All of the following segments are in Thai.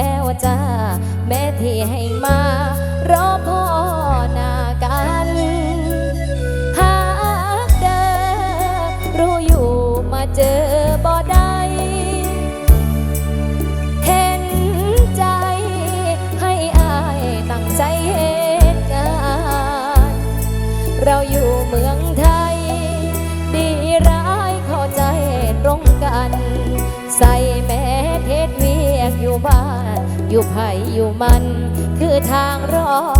แล้วจ้าแม่ที่ให้มา อยู่ไผอยู่มัน คือทางรอด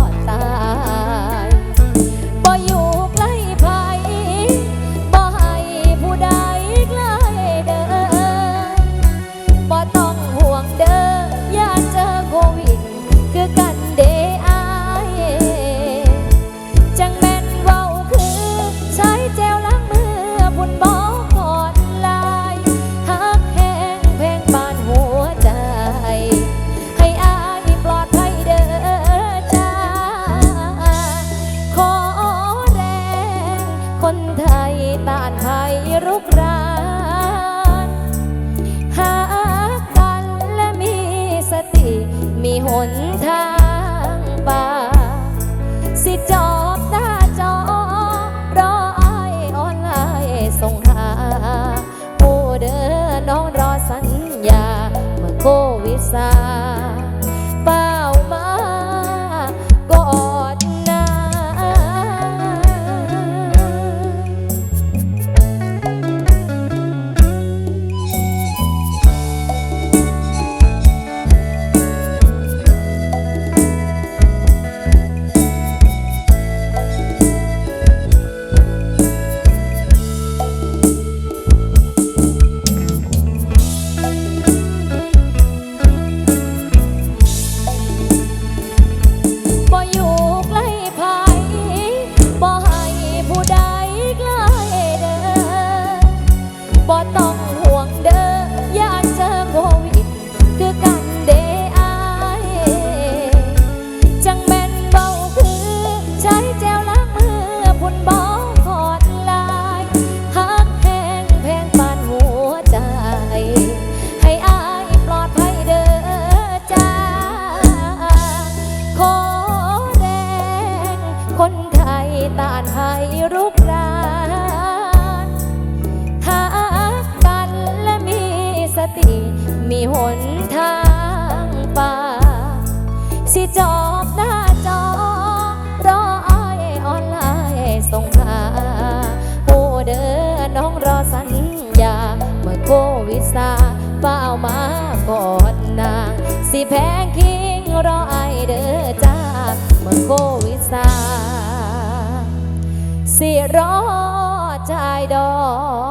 แพงคิงรอไอเด้อจ้าเมื่อโควิดซาสิรอชายดอก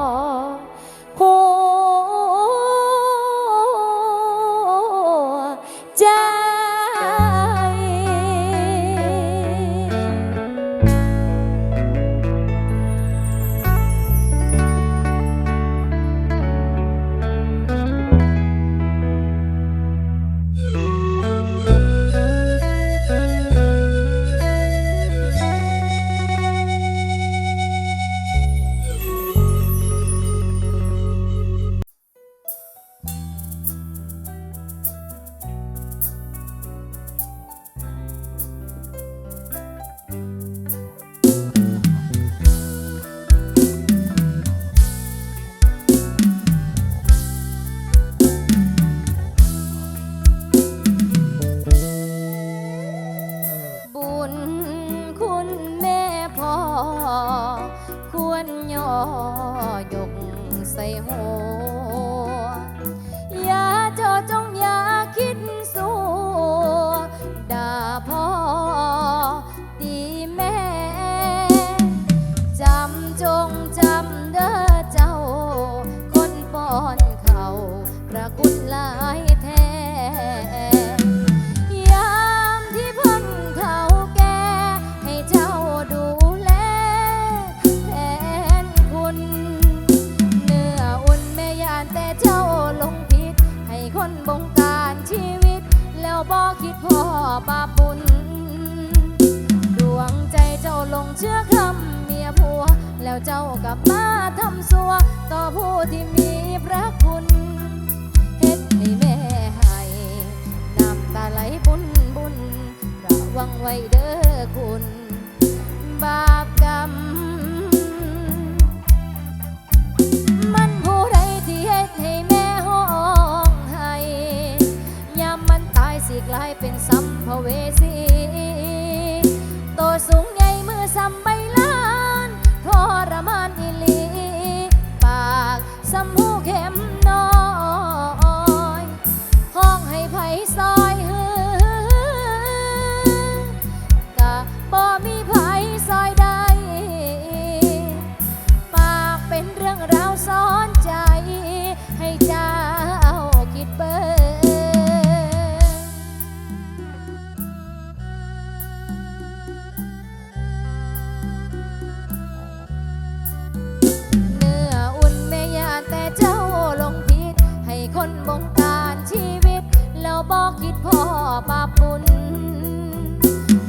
บงการชีวิต แล้วบอกคิดพ่อปาปุน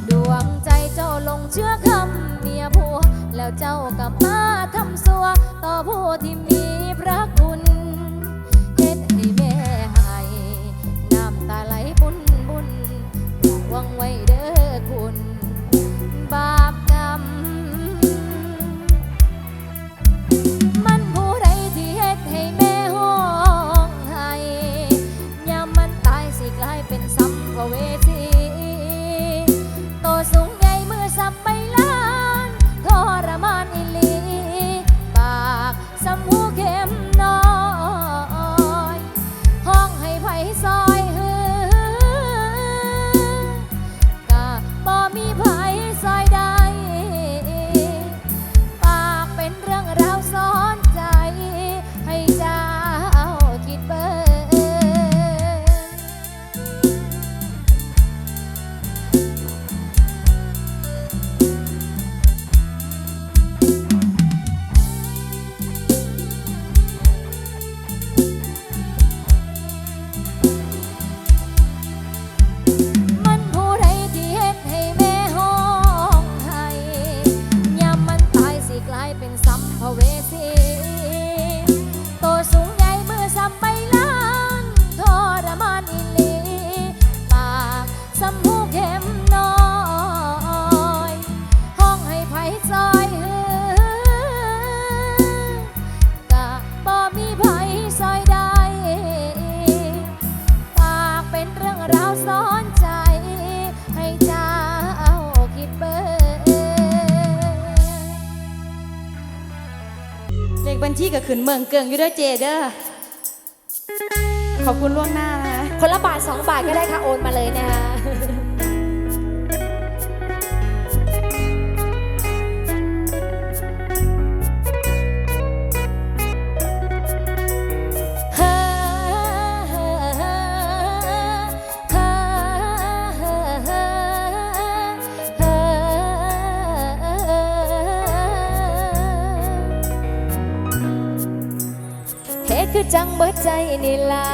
ดวงใจเจ้าลงเชื่อคำเมียผัว แล้วเจ้ากลับมาทำสัว ต่อผู้ที่มี นที่กับขืนเมืองเกิงอยู่ด้อเจเด้อขอบคุณล่วงหน้านะ คนละบาทสองบาทก็ได้ค่ะ โอนมาเลยนะคะือจังเบิดใจนี่ลา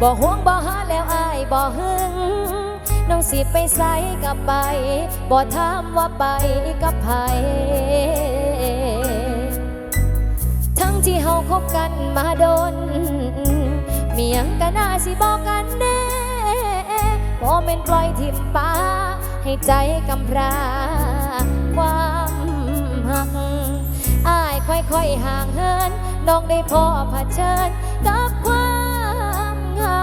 บ่ห่วงบ่หาแล้วอายบ่หึงน้องสิไปใส่กับไปบ่ถามว่าไปกับใครทั้งที่เฮาคบกันมาโดน เมียงกันน่าสิบอกกันแน่บ่เป็นปล่อยทิ่มป้า ให้ใจกำพร้าความหักอายค่อยๆห่างเหิน น้องได้พอผ่าเชิญกับความเหงา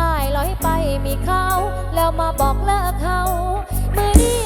อายลอยไปมีเขา แล้วมาบอกเลิกเขาเมื่อนี้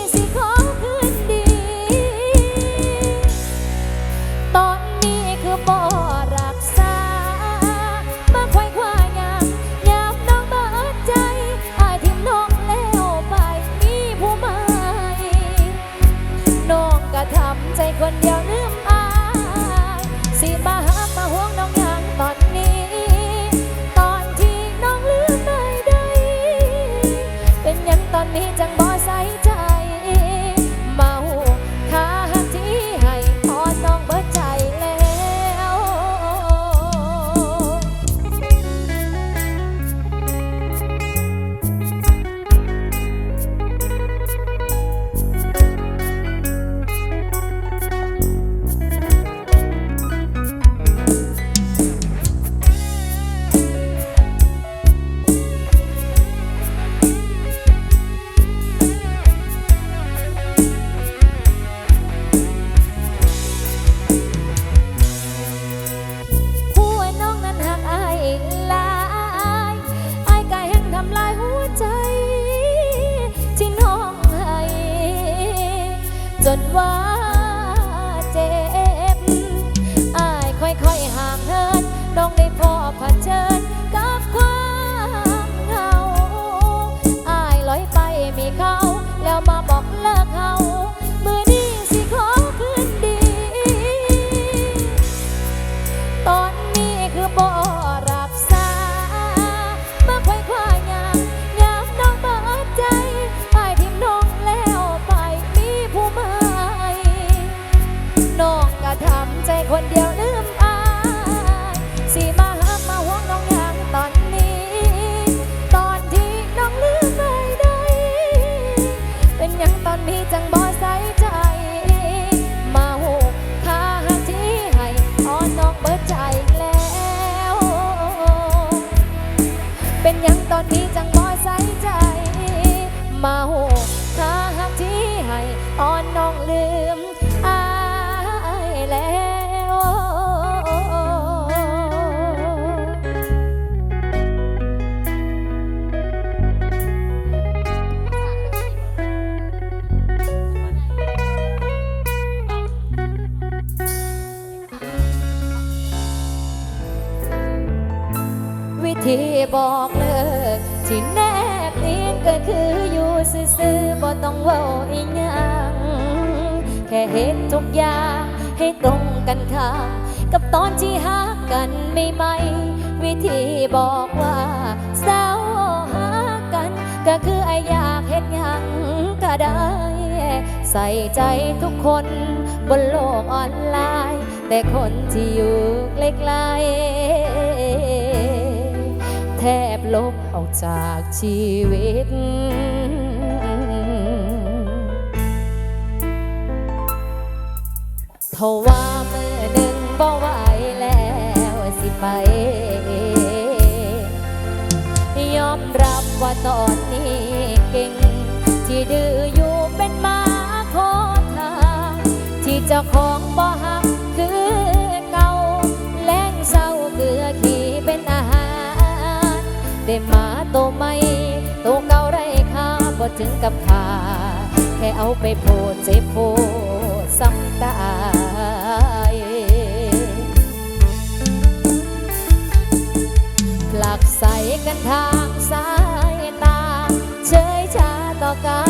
เผ ที่แนบเนียนก็คืออยู่ซื่อๆบ่ต้องเว้าอีหยังแค่เห็นทุกอย่างให้ตรงกันข้ามกับตอนที่หักกันไม่ไม่วิธีบอกว่าเศร้าหากัน ก็คือไออยากเห็นยังก็ได้ ใส่ใจทุกคนบนโลกออนไลน์ แต่คนที่อยู่ไกลๆ แทบลบออกจากชีวิต เพราะว่าเมื่อหนึ่งบ่ไหวแล้วสิไป ยอมรับว่าตอนนี้เก่ง ที่ดื้ออยู่เป็นมาขอทางที่เจ้าของบ่หักคือเก่าแรงเศร้าเกลือขี่เป็นอาห ได้มาโตไหมโตเก่าไรค่าบ่ถึงกับขาแค่เอาไปโพดเจ็บโพดซ้ำตายผลักใสกันทางสายตาเฉยชาต่อกา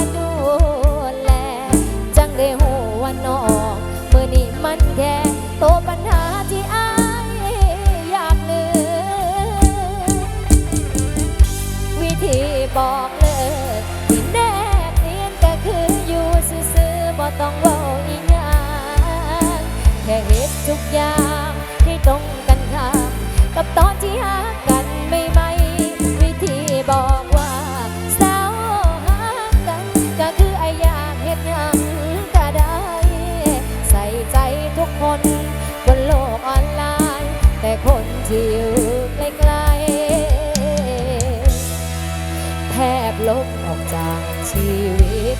ชีวิต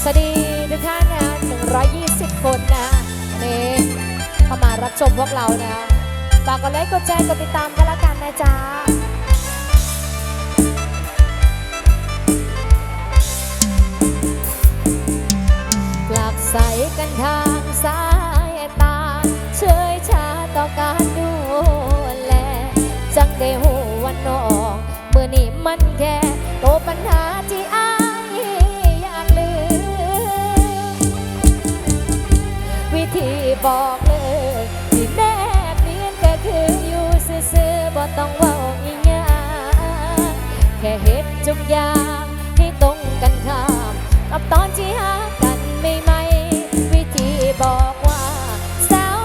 สวัสดีทุกท่านนะ120 คนนะนี่เข้ามารับชมพวกเรานะฝากกดไลค์กดแชร์กดติดตามกันละกันนะจ๊ะ ใส่กันทางสายตาเฉยชาต่อการดูแล จังได้หูวันนองเมื่อนี้มันแค่โตวปัญหาที่อายอยากลืมวิธีบอกเลยที่แนบเนียนก็คืออยู่ซื่อๆบ่ต้องเว้าอีหยังแค่เฮ็ดทุกอย่างให้ตรงกันข้าม กับตอนที่หากันไม่ไม่ บอกว่าสาว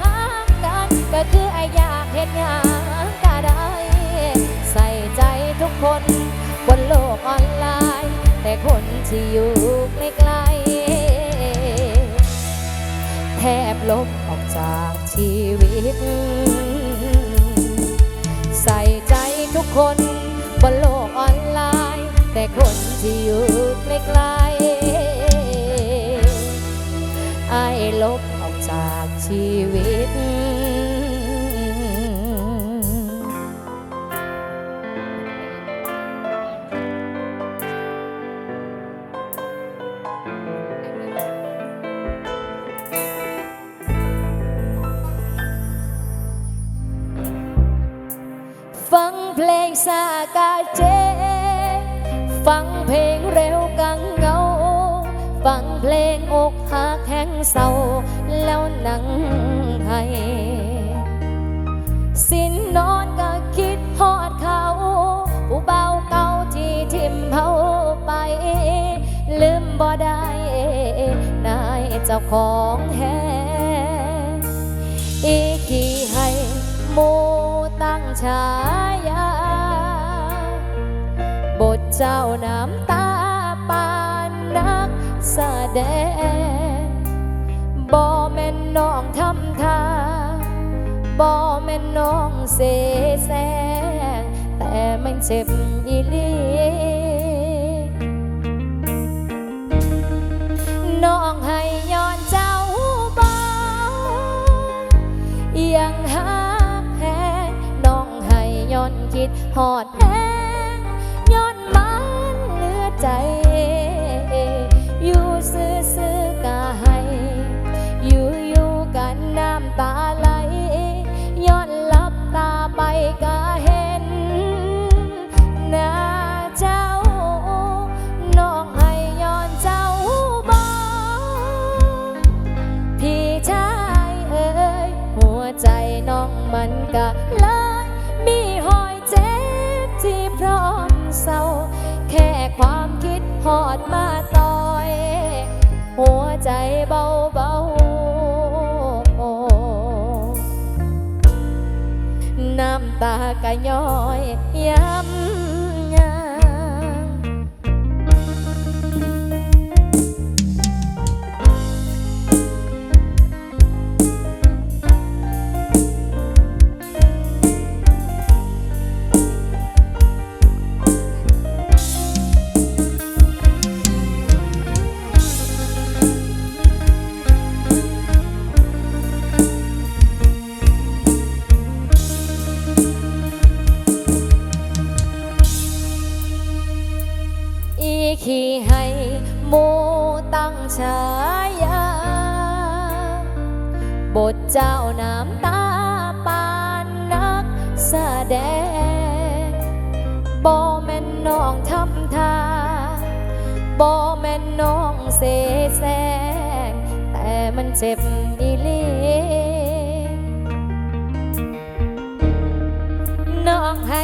หากันก็คือไออยากเห็นหยังก็ได้ ใส่ใจทุกคนบนโลกออนไลน์ แต่คนที่อยู่ไกลๆแทบลบออกจากชีวิต ใส่ใจทุกคนบนโลกออนไลน์ แต่คนที่อยู่ไกลๆ อายลบออกจากชีวิต ฟังเพลงสากาเจ ฟังเพลงเร็ว ฟังเพลงอกหักแห่งเศร้าแล้วนั่งให้สินนอนก็คิดฮอดเขา ผู้เบาเก่าที่ทิมเผาไป ลืมบ่ได้นายเจ้าของแฮอีกที่ให้หมูตั้งฉายา บทเจ้าน้ำตา กแดงบ่แม่นน้องทำทาบ่แม่นน้องเสแสงแต่มันเจ็บอีลีน้องให้ย้อนเจ้าบ่ยังหักแหงน้องให้ย้อนคิดหอด มันก็เลยมีหอยเจ็บที่พร้อมเศร้า แค่ความคิดหอดมาต่อย หัวใจเบาเบาน้ำตากะย้อยยา บอีเลน้องให้